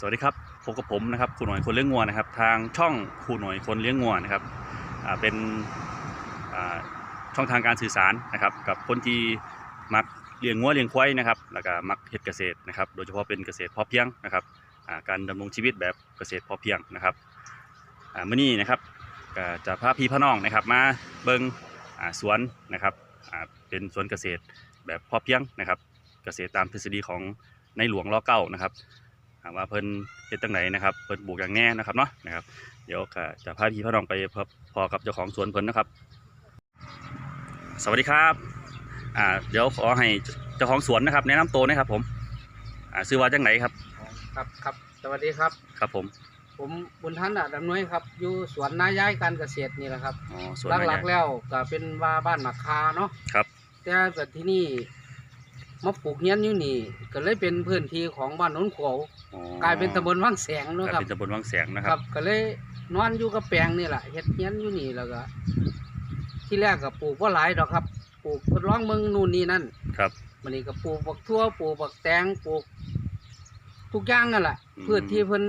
สวัสดีครับพบกับผมนะครับครูหน่อยคนเลี้ยงงัวนะครับ ทางช่องครูหน่อยคนเลี้ยงงัวนะครับเป็นช่องทางการสื่อสารนะครับ กับคนที่มักเลี้ยงงัวเลี้ยงควายนะครับ แล้วก็มักเฮ็ดเกษตรนะครับ โดยเฉพาะเป็นเกษตรพอเพียงนะครับการดำรงชีวิตแบบเกษตรพอเพียงนะครับอ่ามื้อนี้นะครับจะพาพี่พาน้องนะครับ มาเบิ่งสวนนะครับเป็นสวนเกษตรแบบพอเพียงนะครับ เกษตรตามทฤษฎีของในหลวงรอเก้านะครับามว่าเพิ่นเฮ็ดจังไหนนะครับเพิ่นปลูกอย่างแน่นะครับเนาะนะครับ เดี๋ยวก็จะพาพี่พาน้องไปพบพอกับเจ้าของสวนเพิ่นนะครับ สวัสดีครับอ่าเดี๋ยวขอให้เจ้าของสวนนะครับ แนะนำตัวหนะครับผมอ่าชื่อว่าจังไหนครับ ครับครับสวัสดีครับครับผมผมบุญทันอะดำนวยครับอยู่สวนนาย้ายการเกษตรนี่แหละครับอ๋อสวนหลักอะไรๆแล้วก็เป็นว่าบ้านหมักคาเนาะครับแต่แต่ที่นี่ มาปลูกเฮียนอยู่นี่ ก็เลยเป็นพื้นที่ของบ้านโน้นขวาวอ๋อกลายเป็นตำบลวังแสงกเนาะลายครับ เป็นตำบลวังแสงนะคครัรับ บ ก็เลยนอนอยู่กับแปลงนี่แหละเฮ็ดเฮียนอยู่นี่แล้วก็ ที่แรกก็ปลูกว่าหลายดอกครับ ปลูกทดลองเมืองนู่นนี่นั่นครับมันนี่ก็ปลูกบักทั่วปลูกบักแตงปลูก ทุกอย่างนั่นแหละอืม พืชที่เพิ่น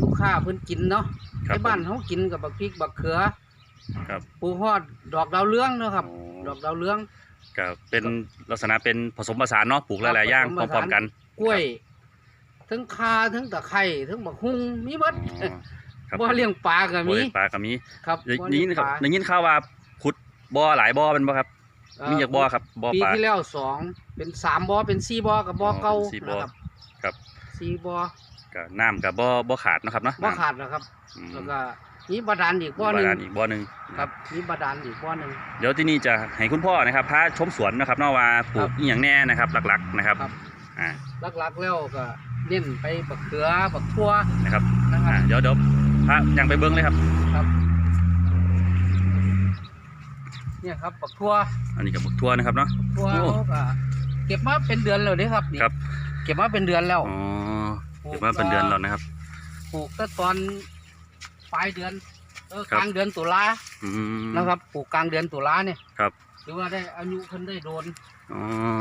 ลูกค้าเพิ่นกินเนาะครับในบ้านเขากินกับบักพริกบักเขือครับ ปลูกฮอดดอกดาวเรืองเนาะครับ อ๋อ ดอกดาวเรือง ก็เป็นลักษณะเป็นผสมผสานเนาะปลูกหลายๆอย่างผสมพผสานร้อมๆกันกล้วยทั้งคาทั้งตะไคร้ทั้งบักฮุ่งมีหมดอ๋อครับบ่เลี้ยงปลาก็บ่มีเลี้ยงปลาก็มีครับได้บ่ได้เลี้ยิยนงครับปลาได้ยินข่าวว่าขุดบ่อหลายบ่อเป็นบ่ครับเอ่อมีจากบ่อครับบ่อปีปลาที่แล้วสองเป็นสามบ่อเป็นสี่บ่อกับบ่ออ๋อเก่าเป็นสี่บ่อนะครับครับสี่บ่อก็น้ำกับบ่อบ่ขาดเนาะครับเนาะบ่น้ำขาดนะครับอืมแล้วก็ มีบาดาลอีกบ่อหนึงบาดาลอีกบ่อหนึงครับมีบาดาลอีกบ่อหนึง เดี๋ยวที่นี่จะให้คุณพ่อนะครับพาชมสวนนะครับเนาะว่าปลูกครับอีหยังแน่นะครับหลักๆนะครับครับ อ่าหลักๆแล้วก็เน้นไปบักเขือบักทั่วนะครับนะครัอ่าบเดี๋ยวเดี๋ยวพายังไปเบิ้งเลยครับ ครับ เนี่ยครับบักทั่วอันนี้กับบักทั่วนะครับเนาะทั่วโอ้เขาก็เก็บมาเป็นเดือนแล้วเด้ครับนี่ครับ เก็บมาเป็นเดือนแล้วอ๋อเดี๋ยวมาเป็นเดือนแล้วนะครับปลูกตั้งตอน ปลายเดือนเออครับกลางเดือนตุลาอืม นะครับปลูกกลางเดือนตุลาเนี่ยครับ หรือว่าได้อายุเพิ่นได้โดนอ๋อ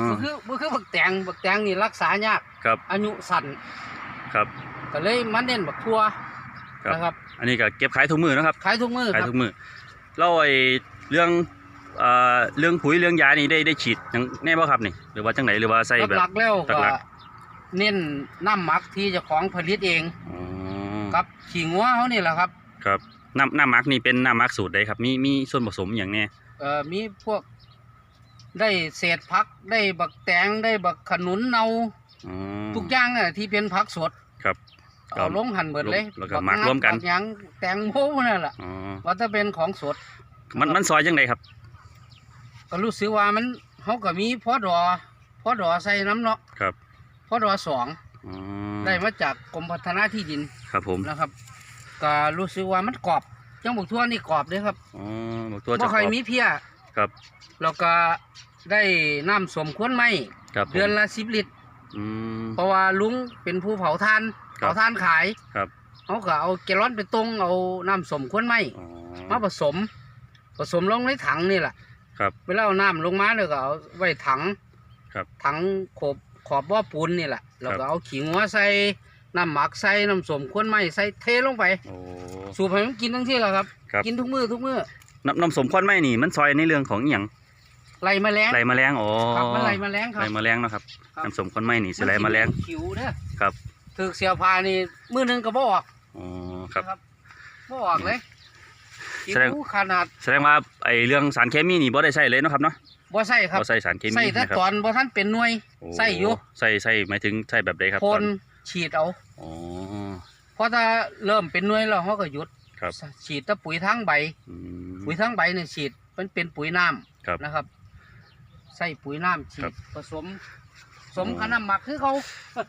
ก็คือก็คือบักแตงบักแตงนี่รักษายากครับอายุสั้นครับ ก็เลยมาเน้นบักทั่วครับ นะครับอันนี้ก็เก็บขายทุกมือนะครับขายทุกมือขายครับทุกมือแล้วไอ้เรื่องเอ่อเรื่องปุ๋ยเรื่องยานี่ได้ได้ฉีดหยังแน่บ่ครับนี่ หรือว่าจังไหนหรือว่าใส่แบบ หลักๆแล้วก็หลัก เน้นน้ำหมักที่เจ้าของผลิตเอง อ๋อ กับขี้งัวเขานี่แหละครับครับน้ำน้ำมักนี่เป็นน้ำมักสูตรใดครับ มีมีส่วนผสมอย่างแน่เอ่อมีพวกได้เศษผักได้บักแตงได้บักขนุนเนาอ๋อ ทุกอย่างน่ะที่เป็นผักสดครับเอาลงหั่นเบิดเลยแล้วก็หมักรวมกัน บัหยังแตงโมนั่นแหละอ๋อว่าถ้าเป็นของสด มันมันซอยจังไดครับ ก็รู้สึกว่ามันเขาก็มีพอดอพอดอใส่น้ำเนาะครับ พอดอสอง อ๋อได้มาจากกรมพัฒนาที่ดินครับผมนะครับ ก็รู้สึกว่ามันกรอบจังบุกทั่วนี่กรอบเลยครับอ๋อบอกตัวบ่จะค่อยมีเพี้ยครับ แล้วก็ได้น้ำสมควรไหมครับผมเดือนละสิบลิตร อืม เพราะว่าลุงเป็นผู้เผาทานครับ เผาทานขายครับเขาก็เอาแกลลอนไปตรงเอาน้ำสมควรไหมอ๋อ มาผสม ผสมลงในถังนี่แหละครับเวลาเอาน้ำลงมาเนี่ยก็เอาไว้ถังครับ ถังขอบขอบบ่อปูนนี่แหละ แล้วครัก็บเอาขิงหัวใส่น้ำหมักใส่น้ำสมควรไหมใส่เทลงไปโอ้ สูบให้มันกินทั้งที่แหละครับ ครับ กินทุกมือทุกมือน้ำน้ำสมควันไหมนี่ มันซอยในเรื่องของอหย่างไล่แมลงไรแมลงอ๋อครับมันไล่แมลงครัไรบแมลงเนาะครับครับ น้ำสมควันไหมนี่สิไรแมลง นสิผิวเด้อครับ ถือเสียพานี่มือหนึงก็บ่ออกอ๋อครับ นะบ่ออกเลยแสดง ผิวขนาด แสดงว่าไอ้เรื่องสารเคมีนี่บ่ได้ใส่เลยเนาะครับเนาะ บ่ใส่ครับบ่ใส่สารเคมีใส่แต่นะครับตอนบ่ทันเป็นหน่วยโอ้ใส่อยู่ใส่ใส่หมายถึงใส่แบบใดครับพ่ตอนฉีดเอาอ๋อ เพราะถ้าเริ่มเป็นหน่วยแล้วเขาก็หยุดครับ ฉีดแต่ปุ๋ยทั้งใบ อืม ปุ๋ยทั้งใบเนี่ยฉีดมันเป็นปุ๋ยน้ำครับนะครับ ใส่ปุ๋ยน้ำฉีครัดบผสมผสมกับน้ำหมักคือเขาครับ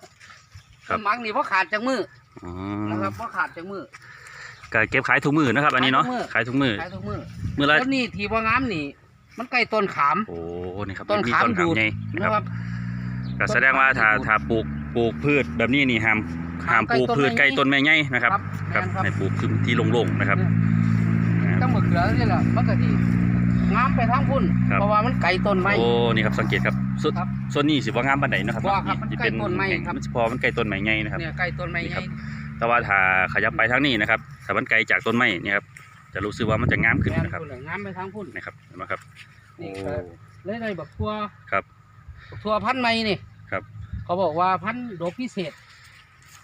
น้ำหมักนี่เพราะขาดจากมืออ๋อนะครับเพราะขาดจากมือ ก็เก็บขายทุกมือนะครับ อันนี้เนาะขายทุกมื้อขายทุกมือขายทุกมือมือละแล้วนี่ที่ว่างามนี่ มันใกล้ต้นขาม โอ้นี่ครับต้นมีขามต้นดูขามดใหญ่นะนะคครัรับบก็แสดงว่าถ้าต้นขามถ้าปลูกปลูกพืชแบบนี้นี่ห้ามห้ามปลูกพืชใกล้ต้นไม้ใหญ่นะครับครับแม่นครับให้ปลูกพื้นที่โล่งๆนะครับต้องมะเขือนี่แหละมันก็ดีงามไปทางพุ่น ครับ เพราะว่ามันไกลต้นไม้ โอ้ นี่ครับสังเกตครับส่วนครับส่วนนี้สิว่างามปานใดเนาะครับว่าครับมันสิใกล้ต้นไม้ครับ มันสิพอมันใกล้ต้นไม้ใหญ่นะครับ เนี่ยใกล้ต้นไม้นี่ใหครัญ่บ แต่ว่าถ้าขยับไปทางนี้นะครับถ้ามันไกลจากต้นไม้เนี่ยครับ จะรู้สึกว่ามันจะงามขึ้นแม่นนะครับพุ่นเลยงามไปทางพุ่นนะครับเห็นไหมครับโอ้นี่ครับเลยได้บักทัวครับบักทัวพันธุ์ใหม่นี่ครับ เขาบอกว่าพันธุ์ดอกพิเศษ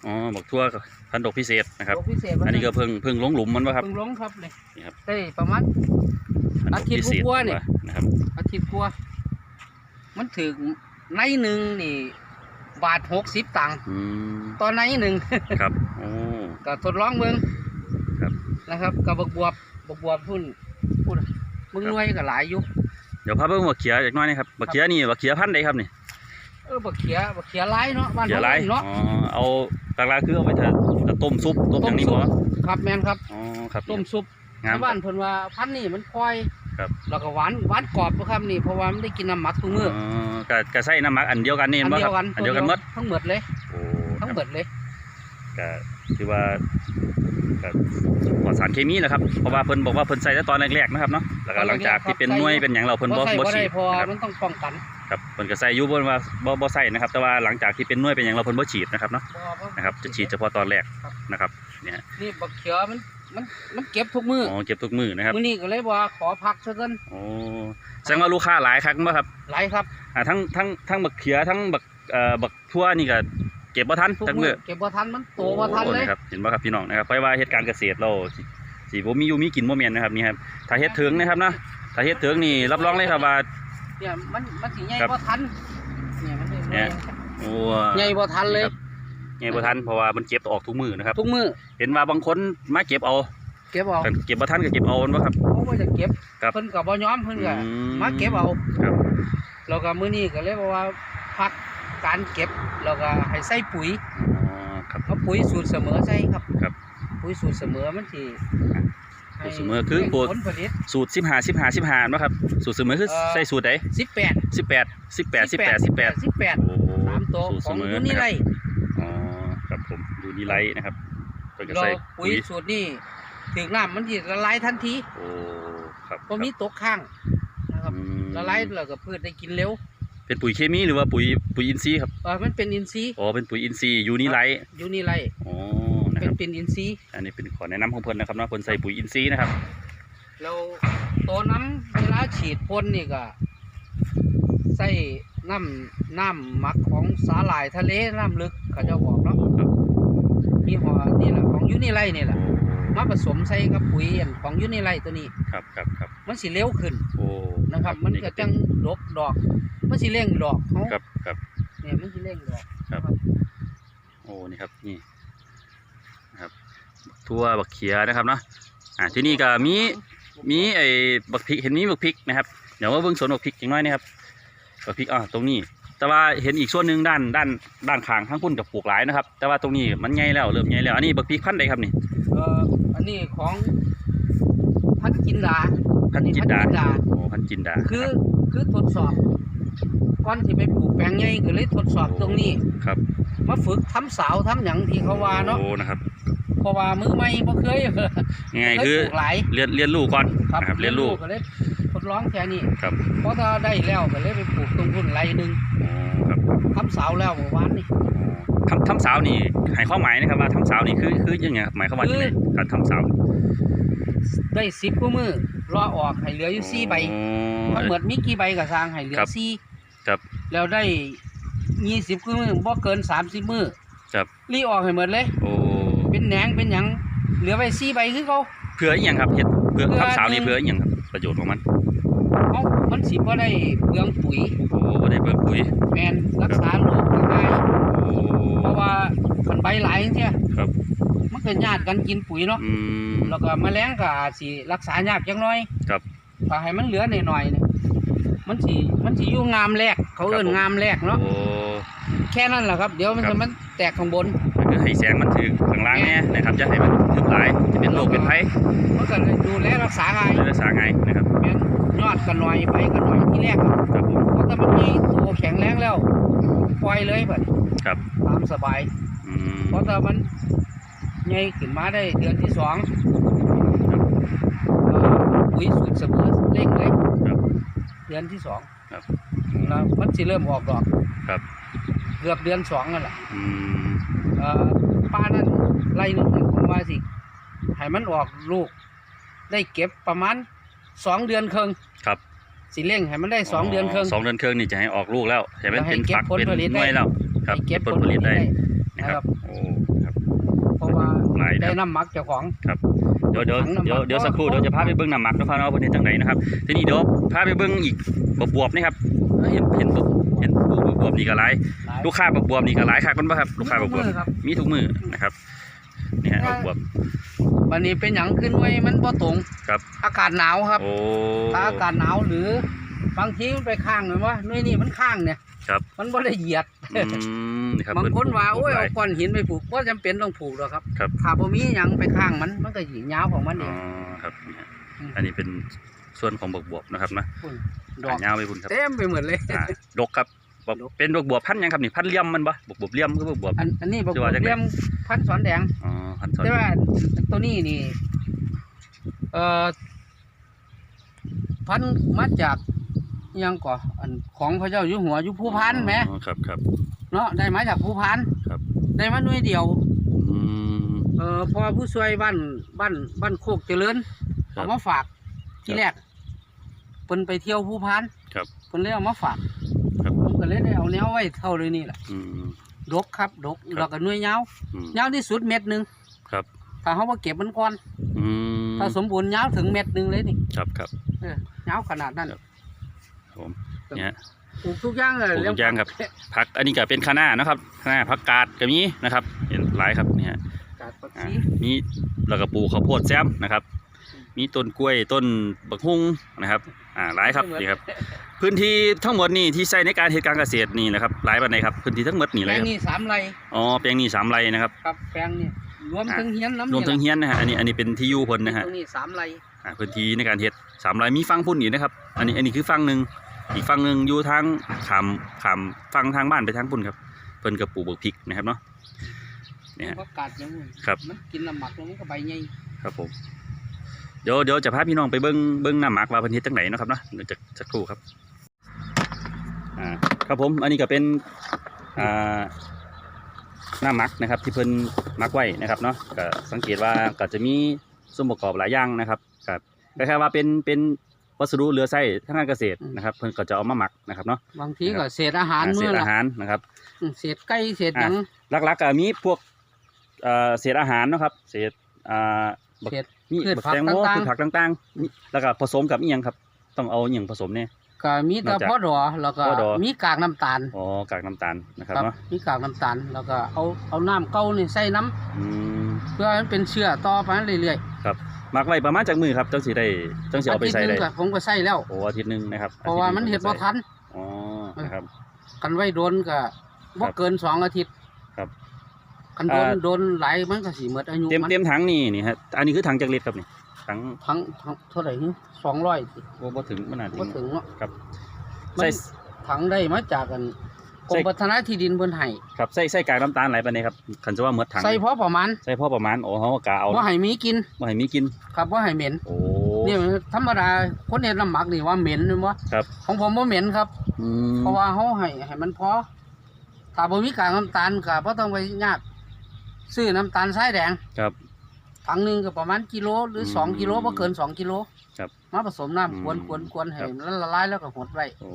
อ๋อบอกทั่วพันธุ์ดอกพิเศษนะครับดอกพิเศษอันนี้ก็เพิ่งเพิ่งลงหลุมมันวะครับเพิ่งลงครับเลยนี่ครับได้ประมาณพันธุ์ดอกพิเศษอาทิตย์กว่าๆนี่นะครับอาทิตย์กว่ามันถึงในหนึ่งนี่ บาทหกสิบตังค์อืมตอนในหนึ่งครับโอ้ก็ทดลองเบิ่งครับ นะครับกับบกบวบบกบวบพุ่นพุ่นมึงหน่วยก็หลายอยู่เดี๋ยวพาเบิ่งบักเขียอีกหน้อยนะครับบักเขียนี่บักเขียพันธุ์ใดครับนี่เออบักเขียบักเขียหลายเนาะบ้านเขียเราไรเนาะอ๋อเอาหลักๆคือเอาไปเถอะจะต้มซุปต้มอย่างนี้ต้บ่มซุปครับแมนครับอ๋อครับต้มซุปงามชาวบ้านเพิ่นว่าพันธุ์นี่มันคอยครับแล้วก็หวานหวานกรอบนะครับนี่เพราะว่ามันได้กินน้ำหมักทุกมื้ออ๋อก็ก็ใส่น้ำหมักอันเดียวกันนี่อันบ่เดีคยรับวกันอันเดียวกันหมดทั้งหมดเลยโอ้ทั้งครับหมดเลยก็ถือว่า ก็ปลอดสารเคมีแหละครับเพราะว่าเพิ่นบอกว่าเพิ่นใส่แต่ตอนแรกๆนะครับเนาะแล้วก็หลังจากที่เป็นหน่วยเป็นหยังเราเพิ่นบ่ใส่บ่บ่ฉีได้ดเพอนะครับมันต้องป้องกันครับเพิ่นก็ใส่อยู่บ่ว่าบ่บ่ใส่นะครับ แต่ว่าหลังจากที่เป็นหน่วยเป็นหยังเราเพิ่นบ่ฉีดนะครับเนาะบ่บ่นะครับจะฉีดเฉพาะตอนแรกครับ นะครับนี่บักเขียมันมันมันเก็บทุกมื้ออ๋อเก็บทุกมือนะครับมื้อนี้ก็เลยว่าขอพักซะกันโอ้แสดงว่าลูกค้าหลายครั้งบ่ครับ หลายครับ อ่าทั้งทั้งทั้งบักเขียทั้งบักเอ่อบักทั่วนี่ก็ เก็บบ่ทันทุกทั้งมื้มื้ออเก็บบ่ทันมันโตบ่ทันเลย โอ้ครับเห็นบ่ครับพี่น้องนะครับเพราะว่าเฮ็ดการเกษตรเราสิสิบ่มีอยู่มีกินบ่แม่นนะครับนี่ครับถ้าเฮ็ดถึงนะครับเนาะถ้าเฮ็ดถึงนี่รับรองเลยครับว่า เนี่ยมันมันสิใหญ่ครับบ่ทัน เนี่ยมันสิเนี่ย โอ้ใหญ่บ่ทันเลยครับใหญ่บ่ทันเพราะว่ามันเก็บออกทุกมื้อนะครับ ทุกมื้อเห็นว่าบางคนมาเก็บเอาเก็บเอาแต่เก็บบ่ทันก็เก็บเอาบ่ครับ เขาบ่จะเก็บครับ เพิ่นก็บ่ยอมเพิ่นก็อืมาเก็บเอาครับ แล้วก็มื้อนี้ก็เลยบอกว่าพัก การเก็บแล้วก็ให้ใส่ปุ๋ยอ๋อครับ เอาปุ๋ยสูตรเสมอใส่ครับ ครับ ปุ๋ยสูตรเสมอมันสิสูตรเสมอคือให้ปุ๋ย ผลผลิต สูตร15 15 15บ่ครับ สูตรเสมอคือเอ่อ ใส่สูตรใด18 18 18 18 18 18โอ้สามตัวสูตรขเสองมอยูนะนี่คไรรับอ๋อครับผมดูดีไลท์นะครับเพิ่นก็เราใส่ปุ๋ปุ๋ยยสูตรนี่ถึงน้ำมันสิละลายทันทีโอ้ครับบ่มีตกค้างนะครับอืมละลายแล้วก็พืชได้กินเร็ว เป็นปุ๋ยเคมีหรือว่าปุ๋ยปุ๋ยอินทรีย์ครับเออมันเป็นอินทรีย์อ๋อเป็นปุ๋ยอินทรีย์ยูนิไลท์ยูนี่ไรอ๋อนะเป็คนรับเป็นอินทรีย์อันนี้เป็นขอแนะนำของเพิ่นนะครับเนาะเพิ่นใส่ปุ๋ยอินทรีย์นะครับแล้วตัวน้ำเวลาฉีดพ่นนี่ก็ใส่น้ำน้ำหมักของสาหร่ายทะเลน้ำลึกเขาเจะบอกเนาะครับยี่ห้อนี่แหละของยูนิไลนี่แหละ มาผสมใส่กับปุ๋ยอันของยูนิไลตัวนี้ครับครับครับมันสิเร็วขึ้นโอ้นะครับ มันก็จังดกดอก มันสิเร่งดอกเขาครับครับเนี่ยมันสิเร่งดอกครับ โอ้นี่ครับนี่นะครับทั่วบักเขียนะครับเนาะอ่าที่นี่ก็มีมีไอ้บักพริกเห็นมีบักพริกนะครับเดี๋ยวว่าเบิ่งสวนบักพริกอย่างน้อยนะครับบักพริกอ่าตรงนี้ แต่ว่าเห็นอีกส่วนหนึ่งด้านด้านด้านข้างข้างพุ่นกับปลูกหลายนะครับ แต่ว่าตรงนี้มันใหญ่แล้วเริ่มใหญ่แล้วอันนี้บักพริกพันธุ์ใดครับนี่เอ่ออันนี้ของพันธุ์จินดาพันธุ์จินดาอัพัธุ์โอ้พันธุ์จินดาคือคือทดสอบก่อนที่ไปปลูกแปลงใหญ่ก็เลยทดสอบตรงนี้ครับมาฝึกทำสาวทำหยังที่เขาว่าเนาะโอ้นะครับเพราะว่ามือใหม่บ่เคยยังไงเคยคือปลูกหลายเรียนเรียนรู้ก่อนครับนะครับเรียนรู้ก็เลยทดลองแค่นี้ครับเพราะถ้าได้แล้วก็เลยไปปลูกตรงพุ่นไรหนึ่งโอ้ครับ ทำสาวแล้วเมื่อวานนี่ทำทำสาวนี่ให้ความหมายนะครับว่าทำสาวนี่คือคือยังไงครับหมายความว่าคือยังไงการทำสาวได้สิบกว่ามือรอออกให้เหลืออยู่สี่ใบโอ้ทั้งหมดมีกี่ใบก็สร้างให้เหลือครับสี่ครับแล้วได้ยี่สิบกว่ามือบ่เกินสามสิบมือครับรีออกให้หมดเลยโอ้เป็นแหนงเป็นหยังเหลือไว้สี่ใบคือเขาเพื่ออหย่างครับเห็ดเพื่อเพื่อทำสาวนี่หนึ่งเพื่ออหย่างครับประโยชน์ของมันเขามันสิบ่ได้เปลืองปุ๋ยโอ้บ่ได้เบิ่งปุ๋ย แมนรักษาโรคได้ง่ายโอ้เพราะว่าคันใบหลายจังซี่ครับมันก็ญาติกันกินปุ๋ยเนาะอืมแล้วก็แมลงก็อาจสิรักษายากจังน้อยครับถ้าให้มันเหลือหน่อยๆเนี่ยมันสิมันสิอยู่งามแรก เขาเอิ้นงามแรกเนาะโอ้แค่นั้นแหละครับ เดี๋ยวมันครับจะมันแตกข้างบนก็คือให้แสงมันถึงข้างล่างเนี่ยนะครับจะให้มันถึงหลายจะเป็นโรคเป็นภัยมันก็เลยดูแลรักษาง่ายเลยรักษาไงายนะครับแม่นยอดก็น้อยใบก็น้อยที่แรกครับ ครับผมเพราะถ้ามันมีตัวแข็งแรงแล้วปล่อยเลยเบิดครับตามสบายอืมเพราะถ้ามันใหญ่ขึ้นมาได้เดือนที่สองเอ่อปุ๋ยสูตรเสมอเร่งเลยครับ เดือนที่สองครับแล้วมันสิเริ่มออกดอกครับ เกือบเดือนสองนั่นแหละอืมเอ่อป้านั่นไล่หนึงผมว่าสิให้มันออกลูก ได้เก็บประมาณสองเดือนครึ่งครับ สิเร่งให้มันได้สองเดือนครึ่งสองเดือนครึ่งนี่จะให้ออกลูกแล้วใช่ไหมแล้วให้เป็นเก็บฝักผลเป็นผลิตหน่วยได้แล้วครับให้เก็บผลผลิตได้นะนะคครัรับบโอ้ครับเพราะว่าหลายนะได้น้ำหมักเจ้าของเดี๋ยวเดี๋ยวถังน้ำหมักเดี๋ยวเดี๋ยวก็สักครู่เดี๋ยวจะพาไปเบิ้งน้ำหมักนะพาน้องประเทศจังไหนนะครับทีนี้เดี๋ยวพาไปเบิ้งอีกบวบๆนี่ครับเห็นเห็นบวบเห็นบวบบวบนี่ก็หลายหลายลูกค้าบวบๆนี่ก็หลายคักมันป่ะครับลูกค้าบวบมีทุกมื้อครับมีทุกมือนะครับนี่ฮะบวบ วันนี้เป็นอย่างขึ้นไว้มันบ่ตรงครับ อากาศหนาวครับโอ้ถ้าอากาศหนาวหรือบางทีมันไปข้างเหมือนว่าหน่วยนี่มันข้างเนี่ย ครับ มันบ่ได้เหยียดอืมนี่ครับบางคนว่าเพิ่โอ้ยปลูกหลเอาก้อนหินไปปลูกบ่จำเป็นต้องปลูกหรอกครับครับถ้าบ่มีหยังไปข้างมันมันก็หยียาวของมันเออ๋องครับนี่ฮะอืมอันนี้เป็นส่วนของบวบๆนะครับนะพุ่นดอกยาวไปพุ่นครับเต็มไปหมดเลยอ่าดกครับ บวบเป็นบวบๆพันธุ์หยังครับนี่พันธุ์เลี่ยมมันปะบวบบวบเลี่ยมคือบวบ อันอันนี้บอกจะว่าจังไงเลี้ยงพันธุ์สอนแดง อ๋อพันธุ์สอนแต่ว่าตัวนี้นี่ เอ่อ พันธุ์มาจากอิหยังก่ออันของพระเจ้าอยู่หัวอยู่ภูพานแหมอ๋อครับครับ เนาะได้มาจากภูพานครับ ได้มาหน่วยเดียว อืม เอ่อพอผู้ช่วยบ้านบ้านบ้านโคกเจริญครับเอามาฝากที่แรกเพิ่นไปเที่ยวภูพานครับ เพิ่นเลยเอามาฝากครับผม ก็เลยได้เอาแนวไว้เท่าเลยนี่แหละอืม ดกครับดกครับ แล้วก็หน่วยยาวอืม ยาวที่สุดเม็ดหนึ่งครับ ถ้าเขาว่าเก็บมันก่อนอืมถ้าสมบูรณ์ยาวถึงเม็ดหนึ่งเลยนี่ครับครับ เออยาวขนาดนั้น ครับ ผมเนี่ย ปลูกทุกอย่างเลยปลูกทุกอย่างครับเลี้ผักอันนี้ก็เป็นคะน้านะครับคะน้าผักกาดก็มีนะครับ เห็นหลายครับเนี่ย กาดผักอ่าชีมีแล้วก็ปลูกข้าวโพดแซมนะครับ มีต้นกล้วยต้นบักฮุ่งนะครับ อ่าหลายครับนี่ครับ พื้นที่ทั้งหมดนี่ที่ใช้ในการเหตุการเกษตรนี่นะครับหลายปันใดครับพื้นที่ทั้งหมดนี่แปเลลยงครับนี่สามไร่อ๋อแปลงนี้สามไร่นะครับ ครับแปลงนี่รวมอ่าถึงเฮียนน้ำรวมทั้งนี่เฮียนนะฮะอันนี้อันนี้เป็นที่อยู่เพิ่นล่นะฮะตรงนี้สามไร่อ่าพื้นที่ในการเฮ็ดสามไร่มีฟังพุ่นอีกนะครับ อันนี้อันนี้คือฟังหนึ่งอีกฟังหนึ่งอยู่ทางขามขามฟังทางบ้านไปทางพุ่นครับเพิ่นกับปลูกบักพริกนะครับเนาะ เนี่ยฮะเพราะกาดอยังนี้ครับ มันกินลำบากแล้วมันก็ใบใหญ่ครับผม เดี๋ยวเดี๋ยวจะพาพี่น้องไปเบิ้งเบิ้งน้ำหมักว่าเพิ่นเฮ็ดจังไหนเนาะครับเนาะเดี๋ยวจะสักครู่ครับอ่าครับผมอันนี้ก็เป็นอ่าน้ำหมักนะครับ ที่เพิ่นหมักไว้นะครับเนาะก็สังเกตว่าก็จะมีส่วนประกอบหลายอย่างนะครับครับคล้ายๆว่าเป็นเป็นวัสดุเหลือใช้ทางการเกษตรนะครับ เพิ่นก็จะเอามาหมักนะครับเนาะบางทีครัก็บเศษอาหารอ่าเศมื้อษละอาหารนะครับอืมเศษไก่เศษหยังหลักๆก็มีพวกเอ่อเศษอาหารเนาะครับเศษอ่า บักเศษมีพืชบักผักแตงโมต่างๆ พืชผักต่างๆมีแล้วก็ผสมกับอีหยังครับ ต้องเอาอหย่างผสมเนี่ย ก็มีแต่นอกจากพอดอแล้วก็พอดอ มีกากน้ำตาลอ๋อกากน้ำตาลนะครับเนาะมีกากน้ำตาลแล้วก็เอาเอาน้ำเก่านี่ใส่น้อืมำเพื่อให้มันเป็นเชื้อต่อไปเรื่อยหมักไว้ประมาณจากมือครับจังสิได้จังๆสิเอาไปอาทิตย์ใส่หนึได้งก็ผมก็ใส่แล้ว โอ้อาทิตย์หนึงนะครับเพราะว่ามันเห็ดบ่ทัน อ๋อนะครับ กันไว้โดนก็บ่ครับเกินสองอาทิตย์ครับ กันโดนอ่าโดนหลายมันก็สิหมดอายุเต็มมันเต็มถังนี่นี่ฮะอันนี้คือถังจักรลิตรครับนี่ถังทั้งทั้งเท่าไหร่นี่สองร้อยบ่บ่ถึงมันน่าถึก็งถึงเนาะครับมันใส่ถังได้มาจากกันกรใส่มพัฒนาที่ดินเพิ่นให้ครับใส่ใส่กากน้ำตาลหลายปานใดครับคันจะว่าหมดถังใส่พอประมาณใส่พอประมาณโอ้เฮาก็กะเอาบ่ให้มีกินบ่ให้มีกินครับบ่ให้เหม็นโอ้ นี่มันธรรมดาคนเฮ็ดน้ำหมักนี่ว่าเหม็นแม่นบ่ครับ ของผมบ่เหม็นครับ อืมเพราะว่าเฮาให้ให้มันพอถ้าบ่มีกากน้ำตาลก็บ่ต้องไปยาก ซื้อน้ำตาลทรายแดงครับ ถังหนึงก็ประมาณกิโลหรือสองอืมกิโลบ่เกินสองกิโลครับมาผสมน้ำอืมกวนกวนกวนให้ครับ มันละลายแล้วก็หดไว้โอ้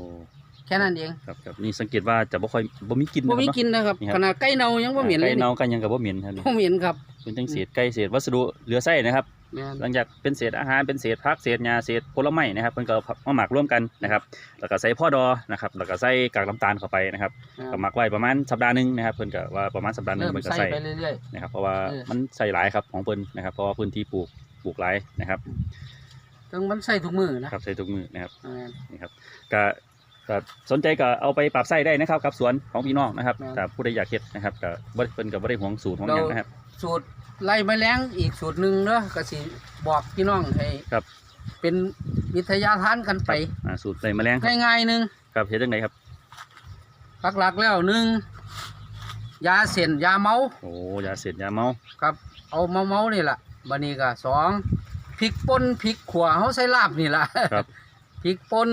แค่นั้นเองครับครับนี่สังเกตว่าจะบ่ค่อยบ่มีกลินบ่มีนะครับ กินนะครับนี่ครับ ขนาดไก่เน่ายังบ่เหม็นเลยไก่นี่เน่ากันยังกับบ่เหม็นครับนี่บ่เหม็นครับ เป็นจังเศษไก่เศษวัสดุเหลือใช้นะครับ แม่นหลังจากเป็นเศษอาหารเป็นเศษผักเศษหญ้าเศษผลไม้นะครับเพิ่นก็เอามาหมักร่วมกันนะครับแล้วก็ใส่พ่อดอนะครับแล้วก็ใส่กากน้ำตาลเข้าไปนะครับก็หมักไว้ประมาณสัปดาห์หนึงนะครับเพิ่นก็ว่าประมาณสัปดาห์หนึงเริ่มเพิ่นก็ใส่ใส่ ไปเรื่อย นะครับเพราะว่าเออ มันใส่หลายครับของเพิ่นนะครับเพราะว่าพื้นที่ปลูกปลูกหลายนะครับๆถึงมันใส่ทุกมือนะครับใส่ทุกมือนะครับแม่น นี่ครับก็ก็สนใจก็เอาไปปรับใส่ได้นะครับกับสวนของพี่น้องนะครับครับถ้าผู้ใดอยากเฮ็ดนะครับก็บ่เพิ่นก็บ่ได้หวงสูตรของหยังนะครับ สูตรไล่แมลงอีกสูตรหนึ่งเนาะก็สิบอกพี่น้องให้ครับ เป็นวิทยาทานกันไปอ่าสูตรใส่แมลงครับง่ายๆหนึ่งครับเฮ็ดจังไดครับหลักๆแล้วหนึ่งยาเส้นยาเมาโอ้ยาเสพยาเมาครับ เอาเมาเมาๆนี่แหละบันนี้ก็สองพริกป่นพริกขัวเขาใส่ลาบนี่แหละครับพริกป่น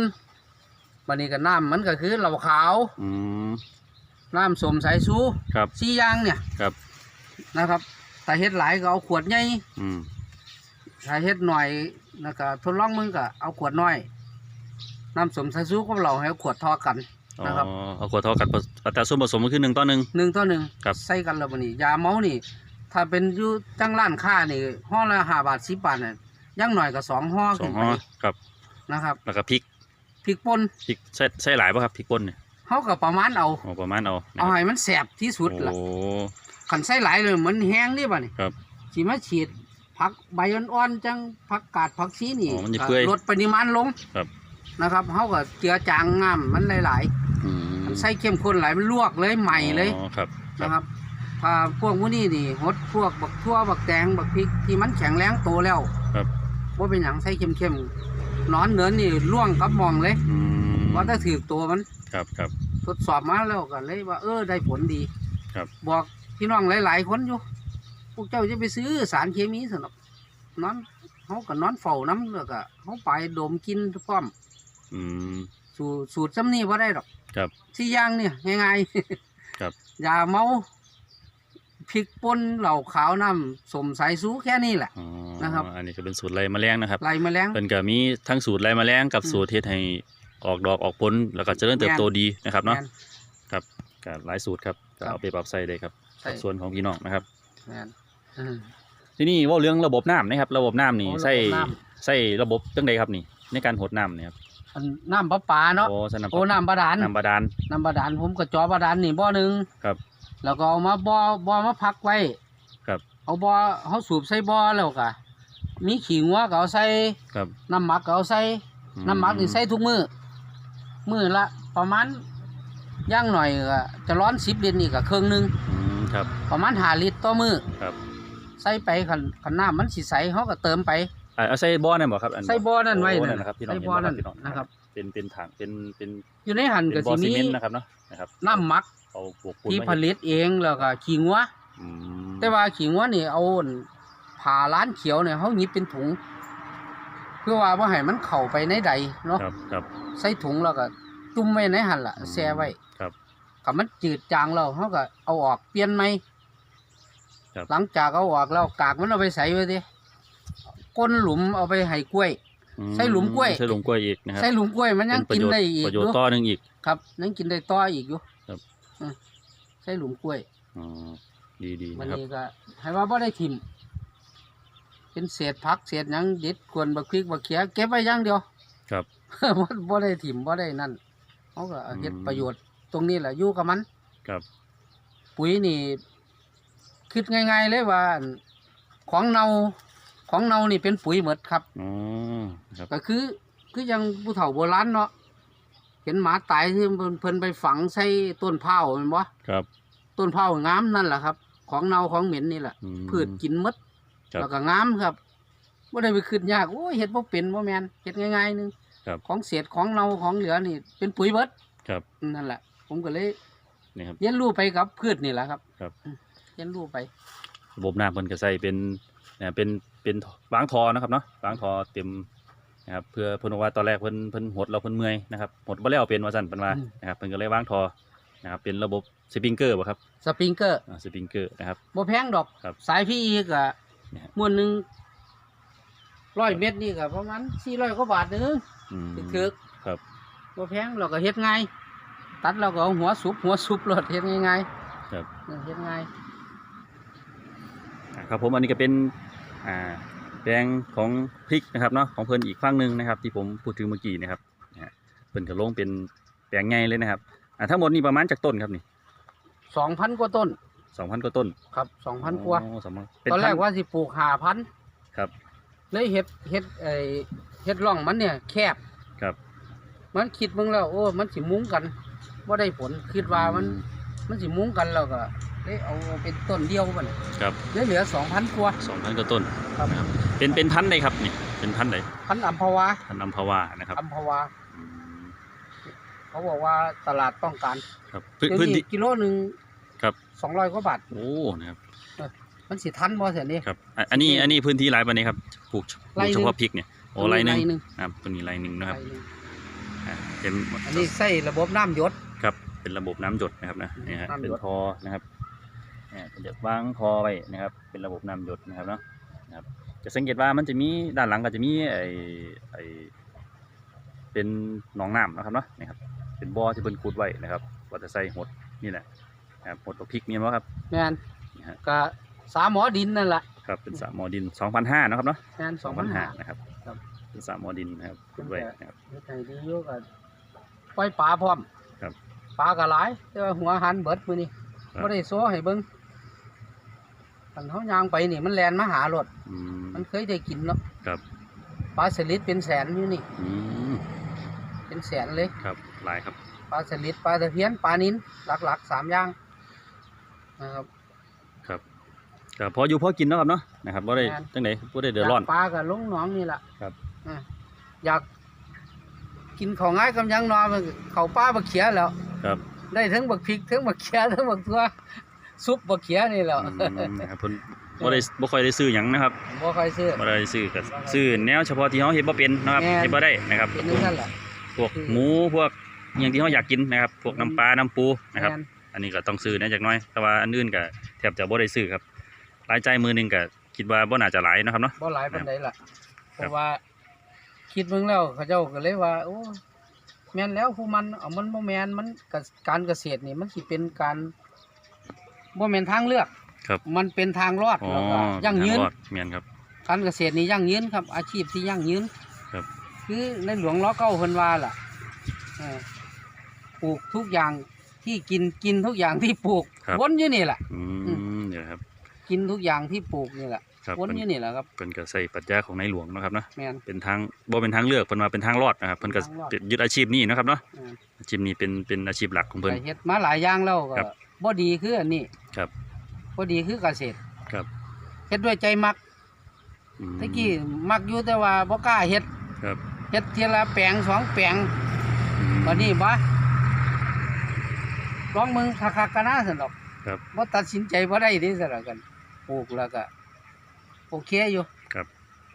บันนี้ก็น้ำมันก็คือเหล้าขาวอืมน้ำส้มสายชูครับสี่อย่างเนี่ยครับ นะครับถ้าเฮ็ดหลายก็เอาขวดใหญ่อืมถ้าเฮ็ดหน่อยแล้วก็ทดลองมึงก็เอาขวดน้อยน้ำส้มสายชูกับเราให้เอาขวดเทอกัน อ๋อนะครับ เอาขวดทอกันผสอัตราส่วนผสมก็คือหนึ่งต่อหนึ่ง หนึ่งต่อหนึ่งครับ ใส่กันแล้วบันนี้ยาเมานี่ ถ้าเป็นอยู่จังร้านค้านี่ห่อละห้าบาทสิบบาทเนี่ยอยังหน่อยก็สองห่อสอขึ้งนห่ไปอครับนะครับแล้วก็พริกพริกป่นพริกใส่ใส่หลายป่ะครับพริกป่นเนี่ยเขาก็ประมาณเอา อ๋อประมาณเอานะเอาครับให้มันแสบที่สุดล่ะโอ้ ขันใส่หลายเลยเหมือนแห้งนี่บ่นี่ครับสิมาฉีดผักใบอ่อนๆจังผักกาดผักชีนี่อ๋อมันจะก็เปื่อยลดปริมาณลงครับ นะครับเขาก็เจือจางน้ำมันหลายอืมๆมันใส่เข้มข้นหลายมันลวกเลยใหม่เลยอ๋อครับครับนะครับถ้าพวกพวกนี้นี่หดพวกบักทั่วบักแตงบักพริกที่มันแข็งแรงโตแล้วครับว่าเป็นอย่างใส่เข้มๆนอนเนินนี่ล่วงกับมองเลยอืมว่าถ้าถือตัวมัน ครับครับ ทดสอบมาแล้วก็เลยว่า เออได้ผลดีครับ บอก พี่น้องหลายๆคนอยู่พวกเจ้าจะไปซื้อสารเคมีสนอกนอนเขาก็นอนเฝ้าน้ำแล้วก็เขาไปดมกินพร้อมอืม สูสูตรจำนี่ว่าได้หรอกครับที่ย่างเนี่ยง่ายๆครับอย่าเมาพริกป่นเหล่าขาวน้ำสมสายสูแค่นี้แหละ อ๋อนะครับ อันนี้ก็เป็นสูตรไรแมลงนะครับไล่แมลง เป็นก็มีทั้งสูตรไรแมลงกับอืม สูตรเฮ็ดให้ออกดอกออกผลแล้วก็เจริญเติบโตดีนะครับเนาะ แม่ครับก็หลายสูตรครับก็ครับเอาไปปรับใส่ได้ครับ ใช่ส่วนของพี่น้องนะครับ แม่นอืม ที่นี่เว่าเรื่องระบบน้ำนะครับ ระบบน้ำนี่โอ้ใส่ระบบน้ ใส่ระบบจังใดครับนี่ ในการหดน้ำเนี่ยครับอันน้ำประปาเนาะโอ้ใส่น้ำโอ้น้ำบาดาลน้ำบาดาล น้ำบาดาลผมก็เจอบาดาลนี่บ่อหนึ่งครับแล้วก็เอามาบ่อบ่อมาพักไว้ครับ เอาบ่อเขาสูบใส่บ่อแล้วก็มีขี้งัวก็เอาใส่ครับน้ำหมักก็เอาใส่ อืน้ำหมักนี่ใส่ทุกมือมือละประมาณย่างหน่อยก็จะร้อนสิบลิตรนี่ก็เครื่องหนึงอืม ครับ ประมาณห้าลิตรต่อมือครับ ใส่ไปขันขันน้ำมันสิใสเขาก็เติมไป อ่าเอาใส่บ่อนั่นบ่ครับนใส่บ่อนั่นไว้โนั่นนะครับพี่น้องใส่เห็นบ่อบ่นั่นพี่น้องนะครับ เป็นเป็นถังเป็นเป็นอยู่ในหันเป็ก็นบ่อสิซีมีเมนต์นะครับเนาะนะครับน้ำหมักเอาปลูกปูนที่มาผเฮ็ดลิตเองแล้วก็ขี้งัว อืมแต่ว่าขี้งัวนี่เอาอั่นผ่าล้านเขียวเนี่ยเขาหยิบเป็นถุง เพื่อว่าบ่ให้มันเข้าไปในใดเนาะครับครับ ใส่ถุงแล้วก็จุ่มไว้ในหันล่ะแช่ไว้ ครับกับมันจืดจางแล้วเขาก็เอาออกเปลี่ยนใหม่ครับ หลังจากเอาออกแล้วกากมันเอาไปใส่ไว้ดิก้นหลุมเอาไปให้กล้วย อืมใส่หลุมกล้วย ใส่หลุมกล้วยอีกนะครับใส่หลุมกล้วยมันยังเป็นประกินโยชน์ได้อีกประโยอชน์ยู่ต่อหนึงอีก ครับยังกินได้ต่ออีกอยู่ครับ อืมใส่หลุมกล้วย อ๋อดีดีมันนะครับนี่ก็ให้ว่าบ่ได้ทิมเป็นเศษผักเศษหยังเด็ดควรบักพริกบักเขียเก็บไว้อย่างเดียว ครับ บ่บ่ได้ทิมบ่ได้นั่นเขาก็เฮ็ดอืมประโยชน์ ตรงนี้แหละอยู่กับมัน ครับปุ๋ยนี่ คิดง่าย ๆ เลยว่าอั่นของเน่าของเน่านี่เป็นปุ๋ยหมดครับ อ๋อครับ ก็คือคือยังผู้เฒ่าโบราณเนาะเห็นหมาตายที่เพิ่นเพิ่นไปฝังใส่ต้นเผาแม่นบ่ครับต้นเผางามนั่นแหละครับ ของเน่าของเหม็นนี่แหละอืม พืชกินหมดครับ แล้วก็งามครับบ่ได้ไปขึ้นยากโอ้ยเฮ็ดบ่เป็นบ่แม่นเฮ็ดง่ายๆนึงครับ ของเศษของเน่าของเหลือนี่ เป็นปุ๋ยเบิดครับ นั่นแหละ ผมก็เลยนี่ครับ เรียนรู้ไปกับพืชนี่แหละครับครับอืมเรียนรู้ไป ระบบน้ำเพิ่นก็ใส่เป็นเนี่ยเป็นเป็นวางทอนะครับเนาะวางทอเต็มนะครับเพื่อเพิ่นบอกว่าตอนแรกเพิ่นเพิ่นหดเราเพิ่นเมื่อยนะครับหดบ่แล้วเป็นว่าซั่นเพิ่นว่าอืม นะครับเพิ่นก็เลยวางทอนะครับเป็นระบบสปริงเกอร์บ่ครับสปริงเกอร์อ่าสปริงเกอร์นะครับ บ่แพงดอก ครับสายพี่อีกอะเนี่ย มวนหนึงร้อยเม็ดนี่ก็ประมาณ400กว่าบาทหนึงอืม ถึกครับๆบ่แพงเราก็เฮ็ดง่าย ตัดเราก็เอาหัวสุบหัวสุบรถเฮ็ดง่ายครับๆเฮ็ดง่ายอ่าครับผมอันนี้ก็เป็นอ่าแปลงของพริกนะครับเนาะของเพิ่นอีกฝั่งหนึงนะครับ ที่ผมพูดถึงเมื่อกี้นะครับนะฮะเพิ่นก็ลงเป็นแปลงใหญ่เลยนะครับอ่าทั้งหมดนี่ประมาณจากต้นครับนี่2,000กว่าต้น2,000กว่าต้น ครับ2,000กว่าอ๋อ2,000เป็นตอนแรกพันว่าสิปลูกห้าพันครับเลยเฮ็ดเฮ็ดไอเฮ็ดร่องมันเนี่ยแคบครับ มันคิดมึงแล้วโอ้ มันสิมุ้งกัน ว่าได้ผลคิดว่ามันมันสิมุ้งกันแล้วก็เลยเอาเป็นต้นเดียวมันครับเลยเหลือสองพันกว่าสองพันกว่าต้นครับนะครับ เป็นเป็นพันธุ์ใดครับนี่เป็นพันธุ์ใดพันอัมพวาพันธุ์อัมพวานะครับอัมพวาอืมเขาบอกว่าตลาดต้องการครับพื้นเดี๋ยวพื้นนี้ที่กิโลหนึ่งครับสองร้อยกว่าบาทโอ้นะครับมันสิทันบ่เสียนี่ครับอะอันนี้อันนี้พื้นที่ไรปานนี้ครับปลูกปไร่ลูกหนึ่เฉงพาะพริกเนี่ยโอ้ไรหนึ่งหนึ่งนะครับตัวนี้ไรหนึ่งนะครับไร่หนึ่งเห็นอันนี้ใส่ระบบน้ำหยศครับ เป็นระบบน้ำหยดนะครับนะนี่ฮะน้ำหยดเป็นทอนะครับเนี่ยเป็นจะวางทอไว้นะครับ เป็นระบบน้ำหยดนะครับเนาะนะครับ จะสังเกตว่ามันจะมีด้านหลังก็จะมีไอไอเป็นหนองน้ำนะครับเนาะนี่ครับเป็นบ่อที่เป็นขุดไว้นะครับว่าจะใส่หดนี่แหละนะครับหดตัวพริกนี่มั้งครับแม่นนี่ฮะก็สามหมอดินนั่นแหละครับเป็นสระหมอดิน2,500นะครับเนาะแม่นสองพันห้า2,500นะครับครับเป็นสระหมอดินนะครับขุดไว้นะครับเฮ็ดให้ดีอยู่ก็ปล่อยปลาพร้อมครับ ปลาก็หลายแต่ว่าหัวหันเบิดมื้อนี้ครับบ่ได้โซให้เบิ่งคันเฮาย่างไปนี่มันแล่นมาหารถอืมมันเคยได้กินเนาะครับปลาสลิดเป็นแสนอยู่นี่ อืมเป็นแสนเลยครับหลายครับปลาสลิดปลาตะเพียนปลานินหลักๆสามอย่างนะครับครับก็พออยู่พอกินเนาะครับเนาะนะครับบ่ได้แม่นจังไดบ่ได้เดือดร้อน ยากปลากับลงหนองนี่แหละครับ อะอยาก กินของง่ายกำยังนอนมันก็เขาป้าบักเขียแล้วครับ ได้ทั้งบักพริกทั้งบักเขียทั้งบักตัวซุปบักเขียนี่แหล้วอืมนะครับเพิ่นบ่ได้บ่ค่อยได้ซื้อหยังนะครับบ่ค่อยซื้อบ่ได้ซื้อก็ซื้อแนวเฉพาะที่เฮาเฮ็ดบ่เป็นนะครับแม่นเฮ็ดบ่ได้นะครับเป็นนั่นนั่นแหละพวกหมูพวกอหย่างที่เฮาอยากกินนะครับ พวกน้ำปลาน้ำปูนะครับแม่นอันนี้ก็ต้องซื้อแหนะจักหน้อยแต่ว่าอันอื่นก็แทบจะบ่ได้ซื้อครับรายจ่ายมื้อหนึงก็คิดว่าบ่น่าจะหลายนะครับเนาะบ่หลายปานใดล่ะคเพรับราะว่า คิดเบิ่งแล้วเขาเจ้าก็เลยว่า โอ้แม่นแล้วผู้มันเอามันบ่แม่นมันก็การเกษตรนี่มันสิเป็นการบ่แม่นทางเลือกครับ มันเป็นทางรอดอ๋อแล้วก็ยั่งยืน ทารอดแม่นครับ การเกษตรนี่ยั่งยืนครับ อาชีพที่ยั่งยืนครับ คือในหลวงล้อเก้าเพิ่นว่าล่ะเออปลูกทุกอย่างที่กินกินทุกอย่างที่ปลูกครับ วนอยู่นี่แหละ อืมเดี๋ยวครับ กินทุกอย่างที่ปลูกนี่แหละ ครับวนเพิ่นอยู่นี่แหละครับเพิ่นก็ใส่ปรัชญาของในหลวงเนาะครับเนาะแม่น เป็นทางบ่เป็นทางเลือกเพิ่นว่าเป็นทางรอดนะครับเพิ่นก็ทางรอด ยึดอาชีพนี้นะครับเนาะเอออาชีพนี้เป็นเป็นอาชีพหลักของเพิ่นไปเฮ็ดมาหลายอย่างแล้วก็ครับบ่ดีคืออันนี้ครับบ่ดีคือเกษตรครับ เฮ็ดด้วยใจมักอืม ตะกี้มักอยู่แต่ว่าบ่กล้าเฮ็ดครับ เฮ็ดทีละแปลงสองแปลงอืม บัดนี้บ่ลองมึงคักๆกันนะซั่นดอกครับ บ่ตัดสินใจบ่ได้เดิซั่นล่ะกันปลูกแล้วก็ โอเคอยู่ครับ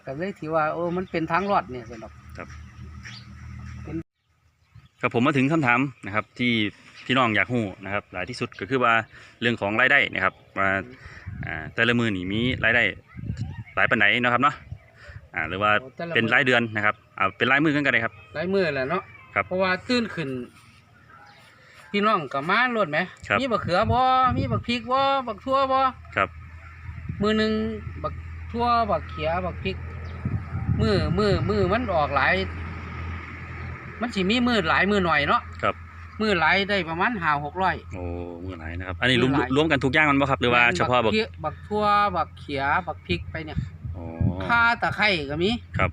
ก็เลยถือว่าโอ้มันเป็นทางรอดเนี่ยซั่นดอกครับผมมาถึงคำถามนะครับ ที่พี่น้องอยากรู้นะครับ หลายที่สุดก็คือว่าเรื่องของรายได้นะครับว่าอ่าแต่ละมือนี่มีรายได้หลายปันไหนนาะครับเนาะอ่าหรือว่าโอ้แต่ละเป็นมื้อรายเดือนนะครับอ่าเป็นรายมือกันก็ได้ครับหลายมื้อแหละเนาะครับเพราะว่าตื่นขึ้น พี่น้องก็มาโลดไหมครับมีบักเขือบ่มีบักพริกบ่บักทั่วบ่ครับ มือหนึงบัก ทั่วบักเขียบักพริกมือมือมือมันออกหลาย มันสิมีมือหลายมือหน่อยเนาะครับมือหลายได้ประมาณห้าหกร้อยโอ้มือหลายนะครับ อันนี้รวมมือหลายรวมกันทุกอย่างมันบ่ครับหรือว่าเฉพาะแบบบักทั่วบักเขียบักพริกไปเนี่ยโอ้ค่าตะไคร่ก็มีครับ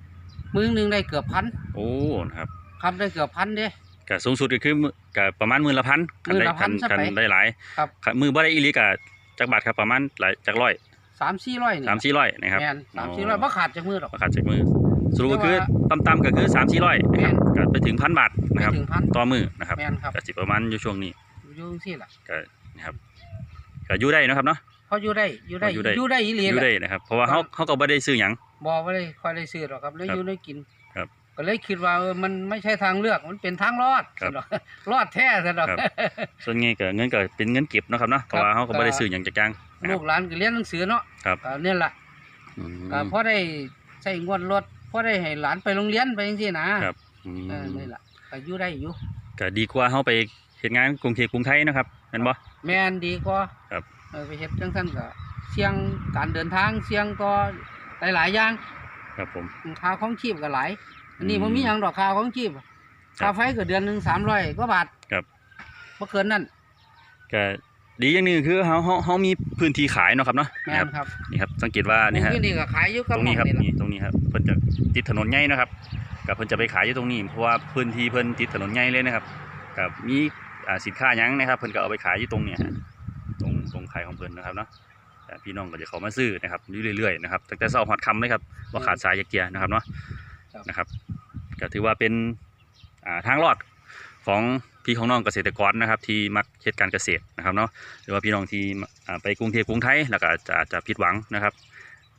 มือหนึงได้เกือบพันโอ้นะครับครับได้เกือบพันเด้ก็สูงสุดก็คือมื้อก็ประมาณมือละพันมื้อละพันกัซะไปได้หลายครับครับมือบ่ได้อีหลีก็จักบาทครับประมาณหลายจักร้อย สามสี่ร้อยนี่สามสี่ร้อยนะครับแมนสามสี่ร้อยบ่ขาดจากมือหรอกราคาจากมือสรุปก็คือแต่ว่าต่ำๆก็คือสามสี่ร้อยนะครับแม่นก็ไปถึงพันบาทไม่นะครับถึงพันต่อมือนะครับแมนครับก็สิประมาณอยู่ช่วงนี้อยู่จังซี่ล่ะก็นะครับก็อยู่ได้นะครับเนาะเพราะอยู่ได้อยู่ได้พออยู่ได้อยู่ได้อีหลีอยู่แหละได้นะครับเพราะว่าเขาเขาก็บ่ได้ซื้อหยังบ่ว่าได้ค่อยได้ซื้อหรอกครับแล้วครับอยู่ได้กินครับ ก็เลยคิดว่าเออมันไม่ใช่ทางเลือกมันเป็นทางรอดครับสำหรับรอดแท้สำหรับครับ ส่วนใหญ่ก็เงินก็เป็นเงินเก็บเนาะครับเนาะเพราะว่าเขาก็บ่ได้ซื้อหยังจากจ้างนะคลูรับกหลานก็เรียนหนังสือเนาะครับก็เนี่ยแหละอืมก็พอได้ใช้งวดรถพอได้ให้หลานไปโรงเรียนไปจังซี่นะครับอืมเออนี่แหละก็อยู่ได้อยู่ก็ดีกว่าเขาไปเฮ็ดงานกรุงเทพกรุงไทยนะครับแม่นบ่แม่นดีกว่าครับเออไปเฮ็ดจังซั่นก็เสี่ยงการเดินทางเสี่ยงต่อหลายๆอย่างครับผมค่าของชีพก็หลาย อันนี้อืมมันมีหยังดอกค่าของชีพครัค่าบไฟก็เดือนหนึ่งสามร้อยกว่าบาทครับบ่เกินนั่นก็ดีอย่างหนึงคือเขาเขาเขามีพื้นที่ขายเนาะครับเนาะแม่นะครับนครับนี่ครับสังเกตว่านี่ฮะหมู่นี่ก็ขายอยู่กับตรงนี้ครับหม้อนี่ตรงนี้ครับเพิ่นจะติดถนนใหญ่นะครับกับเพิ่นจะไปขายอยู่ตรงนี้เพราะว่าพื้นที่เพิ่นติดถนนใหญ่เลยนะครับกับมีอ่าสินค้าหยังนะครับ เพิ่นก็เอาไปขายอยู่ตรงเนี้ยฮะตรงตรงขายของเพิ่นนะครับเนาะแต่พี่น้องก็จะเข้ามาซื้อนะครับอยู่เรื่อยๆนะครับตั้งแต่เช้าฮอดค่ำเลยครับว่าขาดสายยกเกียร์นะครับเนาะ นะครับก็ถือว่าเป็นอ่าทางรอดของพี่ของน้องเกษตรกรนะครับ ที่มักเฮ็ดการเกษตรนะครับเนาะหรือว่าพี่น้องที่อ่าไปกรุงเทพกรุงไทยแล้วก็อาจจะอาจจะผิดหวังนะครับ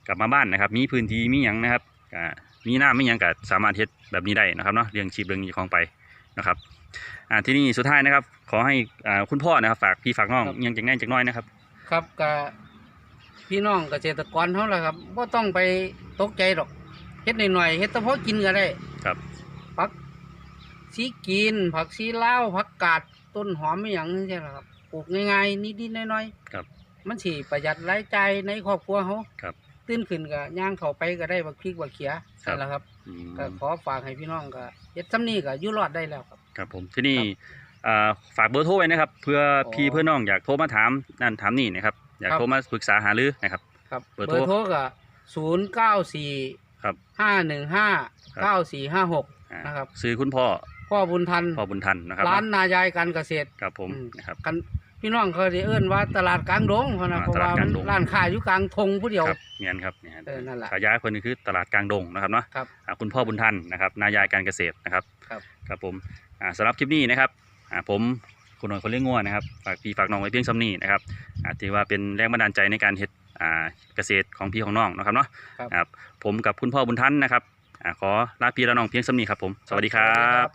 กลับมาบ้านนะครับ มีพื้นที่มีหยังนะครับอ่ามีน้ำมีหยังก็สามารถเฮ็ดแบบนี้ได้นะครับเนาะเลี้ยงชีพเลี้ยงนี้ของไปนะครับอ่าที่นี่สุดท้ายนะครับ ขอให้อ่าคุณพ่อนะครับ ฝากพี่ฝากน้องครับอิหยังจังแน่จังน้อยนะครับ ครับกับพี่น้องเกษตรกรเท่าไหร่ครับว่าต้องไปตกใจหรอก เฮ็ดหน่อยๆเฮ็ดแต่พอกินก็ได้ครับ ผักชีกิน ผักชีลาวผักกาดต้นหอมไม่หยังนี่ใช่หรอครับปลูกง่ายๆนิดๆน้อยๆครับมันสิประหยัดรายจ่ายในครอบครัวเขาครับตื่นขึ้นก็ย่างเข้าไปก็ได้บักพริกบักเขียครับ นั่นแหละครับอืมก็ขอฝากให้พี่น้องก็เฮ็ดซ้ำนี้ก็อยู่รอดได้แล้วครับ ครับผมที่นี่ครับอ่าฝากเบอร์โทรไว้นะครับเพื่อออพี่เพื่อนน้องอยากโทรมาถามนั่นถามนี่นะครับอยากครับ โทรมาปรึกษาหารือนะครับ ครับเบอร์เบโทรอร์โทรก็ศูนย์เก้าสี่ ครับห้าหนึ่งห้าครับเก้าสี่ห้าหกอ่านะครับซื้อคุณพ่อพ่อบุญทันพ่อบุญทันนะครับร้านนายายการเกษตรครับผมอืมนะครับกันพี่น้องเขาได้เอิ้นว่าตลาดกลางดงเพราะนะอ่าเพราะว่าตลาดกลางดงร้านค้าอยู่กลางทงผู้เดียวครับเนียนครับเนี่ยเออนั่นแหละฉายาคนนี้คือตลาดกลางดงนะครับเนาะครับอ่าคุณพ่อบุญทันนะครับนายายการเกษตรนะครับครับครับผมอ่าสำหรับคลิปนี้นะครับอ่าผมคุณหน่อยคนเลี้ยงงัวนะครับฝากพี่ฝากน้องไว้เพียงซ้ำนี้นะครับอ่าถือว่าเป็นแรงบันดาลใจในการเฮ็ด อ่าเกษตรของพี่ของน้องนะครับเนาะครับ ครับผมกับคุณพ่อบุญทันนะครับอ่าขอลาพี่และน้องเพียงซ้ำนี้ครับผม สวัสดีครับ